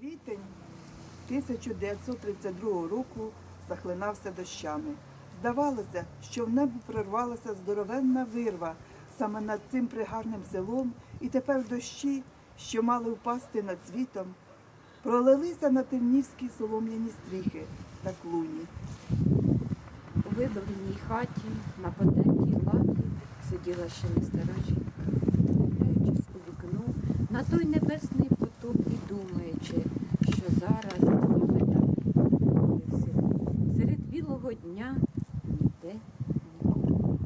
Квітень 1932 року захлинався дощами. Здавалося, що в небо прорвалася здоровенна вирва саме над цим пригарним селом, і тепер дощі, що мали впасти над світом, пролилися на темнівські солом'яні стріхи та клуні. У видовленій хаті на потертій лаві сиділа ще не стара жінка, дивлячись у вікно на той небесний думаючи, що зараз саме так. Серед білого дня ніде нікого.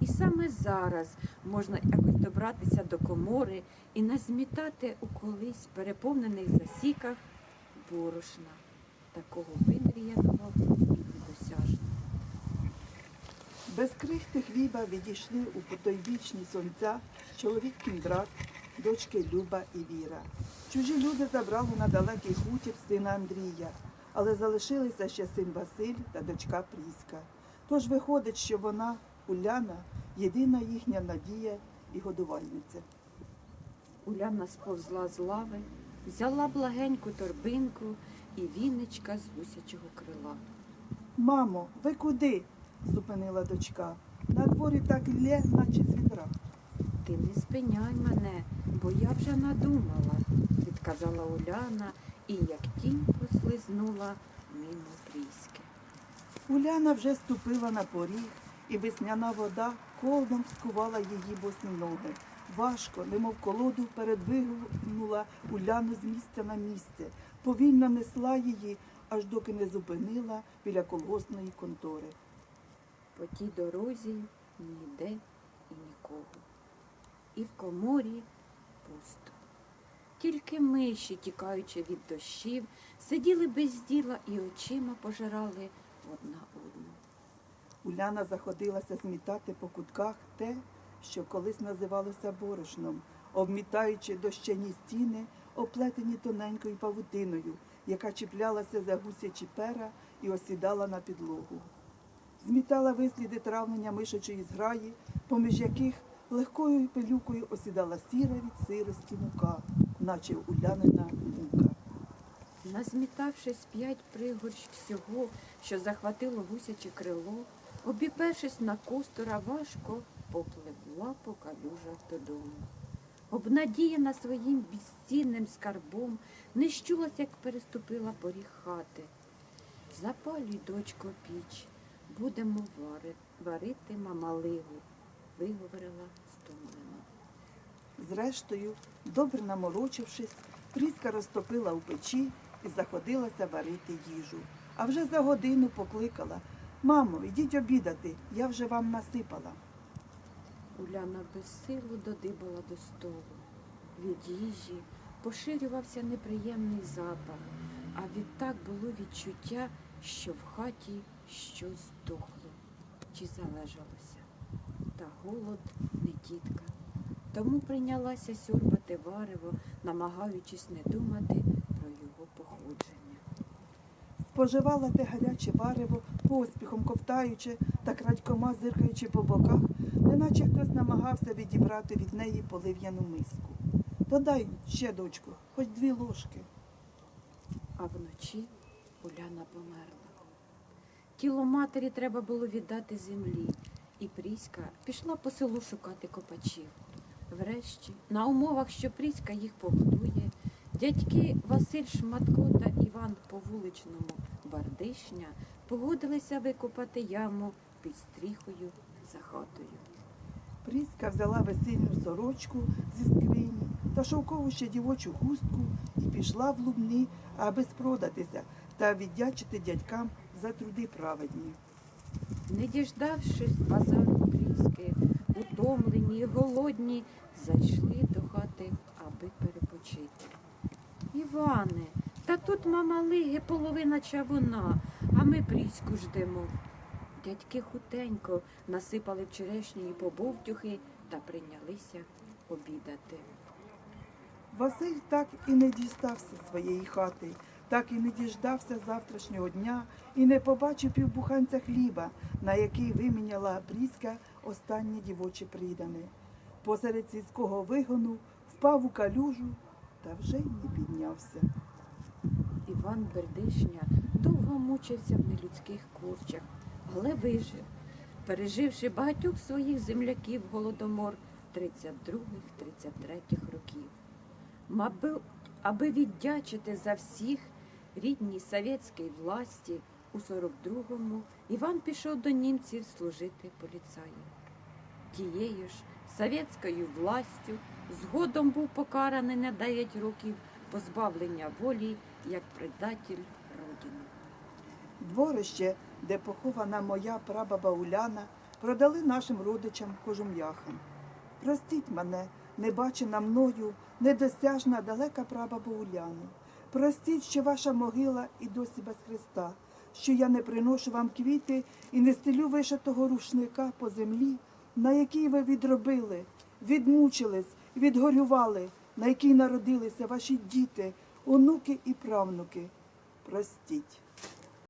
І саме зараз можна якось добратися до комори і назмітати у колись переповнених засіках борошна, такого вимріяного і недосяжного. Без крихти хліба відійшли у потойбічні сонця чоловік Кіндрат, дочки Люба і Віра. Чужі люди забрали на далекий хутір сина Андрія, але залишилися ще син Василь та дочка Пріська. Тож виходить, що вона, Уляна, єдина їхня надія і годувальниця. Уляна сповзла з лави, взяла благеньку торбинку і віничка з гусячого крила. Мамо, ви куди? зупинила дочка. На дворі так лє, наче з відра. Ти не спиняй мене, бо я вже надумала, відказала Уляна і як тінь послизнула мимо пріськи. Уляна вже ступила на поріг, і весняна вода колдом скувала її босі ноги. Важко, немов колоду, передвигнула Уляну з місця на місце, повільно несла її, аж доки не зупинила біля колгоспної контори. По тій дорозі ніде і нікого. І в коморі пусто. Тільки миші, тікаючи від дощів, сиділи без діла і очима пожирали одна одну. Уляна заходилася змітати по кутках те, що колись називалося борошном, обмітаючи дощані стіни, оплетені тоненькою павутиною, яка чіплялася за гусячі пера і осідала на підлогу. Змітала висліди травлення мишачої зграї, поміж яких легкою пилюкою осідала сіра від сирості мука, наче улянина мука. Назмітавшись п'ять пригорщ всього, що захватило гусяче крило, обіпершись на костура, важко попливла по калюжах додому. Обнадіяна своїм безцінним скарбом, не щулась, як переступила поріг хати. Запалюй, дочко, піч, будемо варити мамалигу, виговорила стомлено. Зрештою, добре наморочившись, Пріска розтопила у печі і заходилася варити їжу. А вже за годину покликала Мамо, йдіть обідати, я вже вам насипала. Уляна безсилу додибала до столу. Від їжі поширювався неприємний запах, а відтак було відчуття, що в хаті щось здохло чи залежалося. Та голод не тітка. Тому прийнялася сьорбати варево, намагаючись не думати про його походження. Споживала те гаряче варево, поспіхом ковтаючи та крадькома зиркаючи по боках, неначе хтось намагався відібрати від неї полив'яну миску. Додай ще, дочку, хоч дві ложки. А вночі Уляна померла. Тіло матері треба було віддати землі, і Пріська пішла по селу шукати копачів. Врешті, на умовах, що Пріська їх погодує, дядьки Василь Шматко та Іван по вуличному Бардишня погодилися викопати яму під стріхою за хатою. Пріська взяла весільну сорочку зі скрині та шовкову ще дівочу хустку і пішла в лубни, аби спродатися та віддячити дядькам за труди праведні. Не діждавшись базару Пріски, утомлені й голодні, зайшли до хати, аби перепочити. Іване, та тут мама лиги половина чавуна, а ми Пріську ждемо. Дядьки хутенько насипали вчорашньої побовтюхи та прийнялися обідати. Василь так і не дістався своєї хати, так і не діждався завтрашнього дня і не побачив півбуханця хліба, на який виміняла Пріська останнє дівоче придане. Посеред сільського вигону впав у калюжу та вже й не піднявся. Іван Бердишня довго мучився в нелюдських курчах, але вижив, переживши багатьох своїх земляків голодомор 32-33 років. Маби, аби віддячити за всіх рідній совєтській власті, у 42-му Іван пішов до німців служити поліцаєм. Тією ж совєтською властю згодом був покараний на 9 років позбавлення волі як предатель Родини. Дворище, де похована моя прабаба Уляна, продали нашим родичам кожум'яхам. Простіть мене, небачена мною, недосяжна далека прабаба Уляна. Простіть, що ваша могила і досі без Христа, що я не приношу вам квіти і не стелю вишитого рушника по землі, на якій ви відробили, відмучились, відгорювали, на якій народилися ваші діти, онуки і правнуки. Простіть.